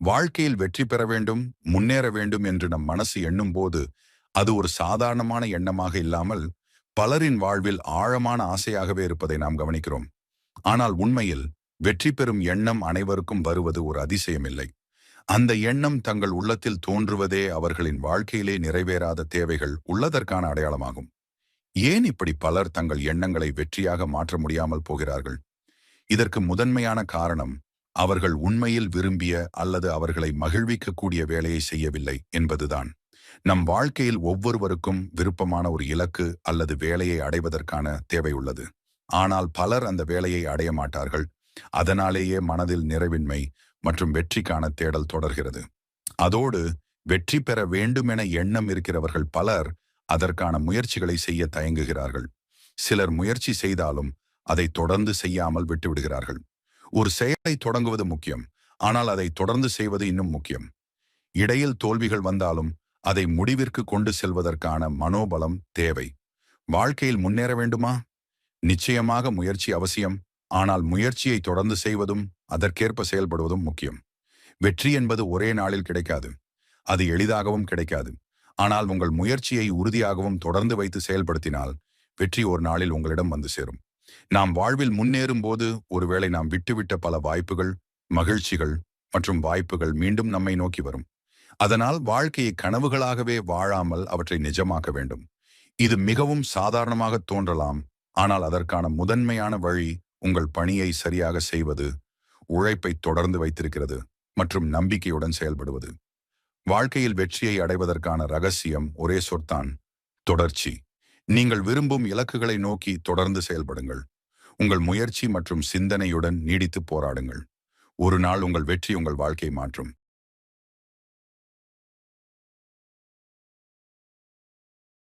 வாழ்க்கையில் வெற்றி பெற வேண்டும் முன்னேற வேண்டும் என்று நம் மனசு எண்ணும் போது அது ஒரு சாதாரணமான எண்ணமாக இல்லாமல் பலரின் வாழ்வில் ஆழமான ஆசையாகவே இருப்பதை நாம் கவனிக்கிறோம். ஆனால் உண்மையில் வெற்றி பெறும் எண்ணம் அனைவருக்கும் வருவது ஒரு அதிசயமில்லை. அந்த எண்ணம் தங்கள் உள்ளத்தில் தோன்றுவதே அவர்களின் வாழ்க்கையிலே நிறைவேறாத தேவைகள் உள்ளதற்கான அடையாளமாகும். ஏன் இப்படி பலர் தங்கள் எண்ணங்களை வெற்றியாக மாற்ற முடியாமல் போகிறார்கள்? இதற்கு முதன்மையான காரணம் அவர்கள் உண்மையில் விரும்பிய அல்லது அவர்களை மகிழ்விக்கக்கூடிய வேலையை செய்யவில்லை என்பதுதான். நம் வாழ்க்கையில் ஒவ்வொருவருக்கும் விருப்பமான ஒரு இலக்கு அல்லது வேலையை அடைவதற்கான தேவை உள்ளது. ஆனால் பலர் அந்த வேலையை அடைய மாட்டார்கள். அதனாலேயே மனதில் நிறைவின்மை மற்றும் வெற்றிக்கான தேடல் தொடர்கிறது. அதோடு வெற்றி பெற வேண்டுமென எண்ணம் இருக்கிறவர்கள் பலர் அதற்கான முயற்சிகளை செய்ய தயங்குகிறார்கள். சிலர் முயற்சி செய்தாலும் அதை தொடர்ந்து செய்யாமல் விட்டுவிடுகிறார்கள். ஒரு செயலை தொடங்குவது முக்கியம். ஆனால் அதை தொடர்ந்து செய்வது இன்னும் முக்கியம். இடையில் தோல்விகள் வந்தாலும் அதை முடிவிற்கு கொண்டு செல்வதற்கான மனோபலம் தேவை. வாழ்க்கையில் முன்னேற வேண்டுமா? நிச்சயமாக முயற்சி அவசியம். ஆனால் முயற்சியை தொடர்ந்து செய்வதும் அதற்கேற்ப செயல்படுவதும் முக்கியம். வெற்றி என்பது ஒரே நாளில் கிடைக்காது. அது எளிதாகவும் கிடைக்காது. ஆனால் உங்கள் முயற்சியை உறுதியாகவும் தொடர்ந்து வைத்து செயல்படுத்தினால் வெற்றி ஒரு நாளில் உங்களிடம் வந்து சேரும். நாம் வாழ்வில் முன்னேறும் போது ஒருவேளை நாம் விட்டுவிட்ட பல வாய்ப்புகள் மகிழ்ச்சிகள் மற்றும் வாய்ப்புகள் மீண்டும் நம்மை நோக்கி வரும். அதனால் வாழ்க்கையை கனவுகளாகவே வாழாமல் அவற்றை நிஜமாக்க வேண்டும். இது மிகவும் சாதாரணமாக தோன்றலாம். ஆனால் அதற்கான முதன்மையான வழி உங்கள் பணியை சரியாக செய்வது உழைப்பை தொடர்ந்து வைத்திருக்கிறது மற்றும் நம்பிக்கையுடன் செயல்படுவது. வாழ்க்கையில் வெற்றியை அடைவதற்கான ரகசியம் ஒரே சொற்தான் தொடர்ச்சி. நீங்கள் விரும்பும் இலக்குகளை நோக்கி தொடர்ந்து செயல்படுங்கள். உங்கள் முயற்சி மற்றும் சிந்தனையுடன் நீடித்து போராடுங்கள். ஒரு நாள் உங்கள் வெற்றி உங்கள் வாழ்க்கை மாற்றும்.